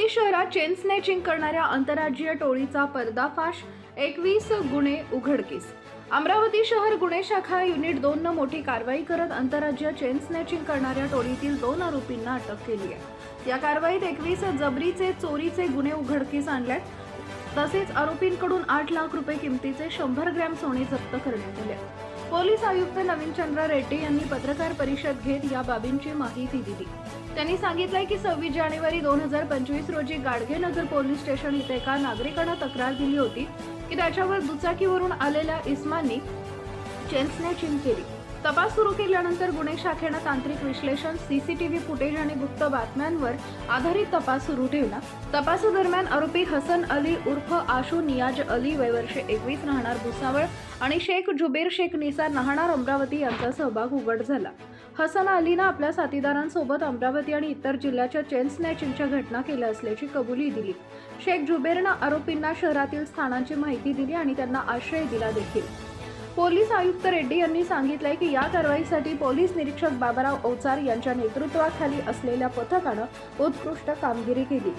अमरावती शहरात chain snatching करणाऱ्या आंतरराज्यीय टोळीचा पर्दाफाश एकवीस गुन्हे उघडकीस. अमरावती शहर गुन्हे शाखा युनिट दोन मोठी कारवाई करत आंतरराज्य चेन स्नॅचिंग करणाऱ्या टोळीतील दोन आरोपींना अटक केली आहे. या कारवाईत एकवीस जबरीचे चोरीचे गुन्हे उघडकीस आणल्यात. तसेच आरोपींकडून आठ लाख रुपये किमतीचे शंभर ग्रॅम सोने जप्त करण्यात आले पोलीस आयुक्त नवीनचंद्र रेड्डी यांनी पत्रकार परिषद घेत या बाबींची माहिती दिली. त्यांनी सांगितलंय की सव्वीस जानेवारी दोन हजार पंचवीस रोजी गाडगेनगर पोलीस स्टेशन इथे एका नागरिकानं तक्रार दिली होती की त्याच्यावर दुचाकीवरून आलेल्या इस्मांनी चेन्सने स्नॅचिंग केली. तपास सुरू केल्यानंतर गुन्हे शाखेनं तांत्रिक विश्लेषण सीसीटीव्ही फुटेज आणि गुप्त बातम्यांवर आधारित तपास सुरू ठेवला. तपासादरम्यान आरोपी हसन अली उर्फ आशू नियाज अली वयवर्षे एकवीस राहणार भुसावळ आणि शेख जुबेर शेख निसार नाहणार अमरावती यांचा सहभाग उघड झाला. हसन अलीनं आपल्या साथीदारांसोबत अमरावती आणि इतर जिल्ह्याच्या चेन स्नॅचिंगच्या घटना केल्या असल्याची कबुली दिली. शेख जुबेरनं आरोपींना शहरातील स्थानांची माहिती दिली आणि त्यांना आश्रय दिला देखील. पोलीस आयुक्त रेड्डी यांनी सांगितलंय की या कारवाईसाठी पोलीस निरीक्षक बाबाराव ओचार यांच्या नेतृत्वाखाली असलेल्या पथकानं उत्कृष्ट कामगिरी केली.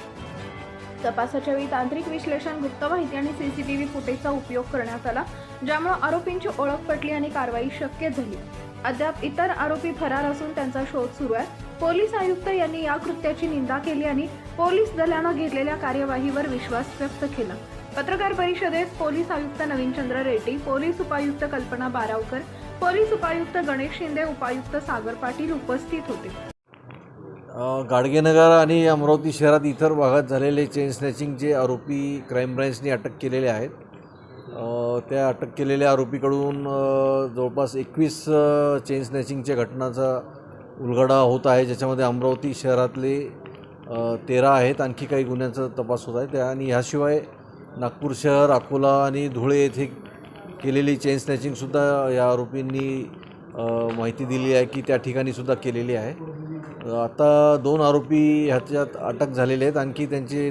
तपासाच्या वेळी तांत्रिक विश्लेषण गुप्त माहिती आणि सीसीटीव्ही फुटेजचा उपयोग करण्यात आला ज्यामुळे आरोपींची ओळख पटली आणि कारवाई शक्य झाली. अद्याप इतर आरोपी फरार असून त्यांचा शोध सुरू आहे. पोलीस आयुक्त यांनी या कृत्याची निंदा केली आणि पोलीस दलानं घेतलेल्या कार्यवाहीवर विश्वास व्यक्त केला. पत्रकार परिषदेत पोलीस आयुक्त नवीनचंद्र रेड्डी पोलीस उपायुक्त कल्पना बारावकर पोलीस उपायुक्त गणेश शिंदे उपायुक्त सागर पाटील उपस्थित होते. गाडगेनगर आणि अमरावती शहरात इतर भागात झालेले चेन स्नॅचिंगचे आरोपी क्राईम ब्रँचने अटक केलेले आहेत त्या अटक केलेल्या आरोपीकडून जवळपास एकवीस चेन स्नॅचिंगच्या घटनाचा उलगडा होत आहे ज्याच्यामध्ये अमरावती शहरातले तेरा आहेत आणखी काही गुन्ह्यांचा तपास होत आहे. त्या आणि ह्याशिवाय नागपूर शहर अकोला आणि धुळे येथे केलेली चेन स्नॅचिंगसुद्धा या आरोपींनी माहिती दिली आहे की त्या ठिकाणीसुद्धा केलेली आहे. आता दोन आरोपी ह्याच्यात अटक झालेले आहेत. आणखी त्यांचे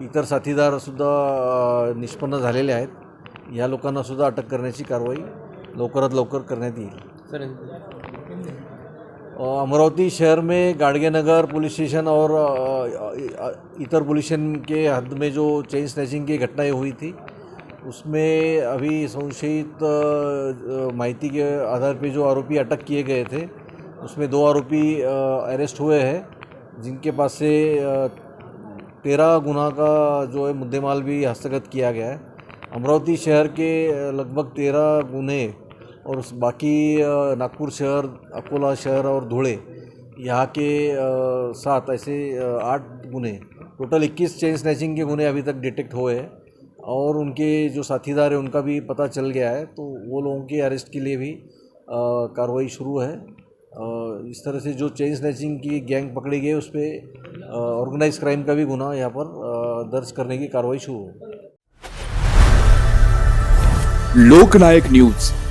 इतर साथीदारसुद्धा निष्पन्न झालेले आहेत. या लोकांनासुद्धा अटक करण्याची कारवाई लवकरात लवकर करण्यात येईल. अमरावती शहर में गाड़गेनगर पुलिस स्टेशन और इतर पुलिस स्टेशन के हद में जो चेन स्नैचिंग की घटनाएँ हुई थी, उसमें अभी संशयित माहिती के आधार पे जो आरोपी अटक किए गए थे, उसमें दो आरोपी अरेस्ट हुए हैं, जिनके पास से तेरह गुना का जो है मुद्देमाल भी हस्तगत किया गया है। अमरावती शहर के लगभग तेरह गुने और बाकी नागपुर शहर, अकोला शहर और धुळे यहाँ के सात ऐसे आठ गुने, टोटल इक्कीस चेन स्नैचिंग के गुने अभी तक डिटेक्ट हुए हैं। और उनके जो साथीदार हैं, उनका भी पता चल गया है तो वो लोगों के अरेस्ट के लिए भी कार्रवाई शुरू है। इस तरह से जो चेन स्नैचिंग की गैंग पकड़ी गई उस पर ऑर्गेनाइज क्राइम का भी गुना यहाँ पर दर्ज करने की कार्रवाई शुरू है। लोकनायक न्यूज़।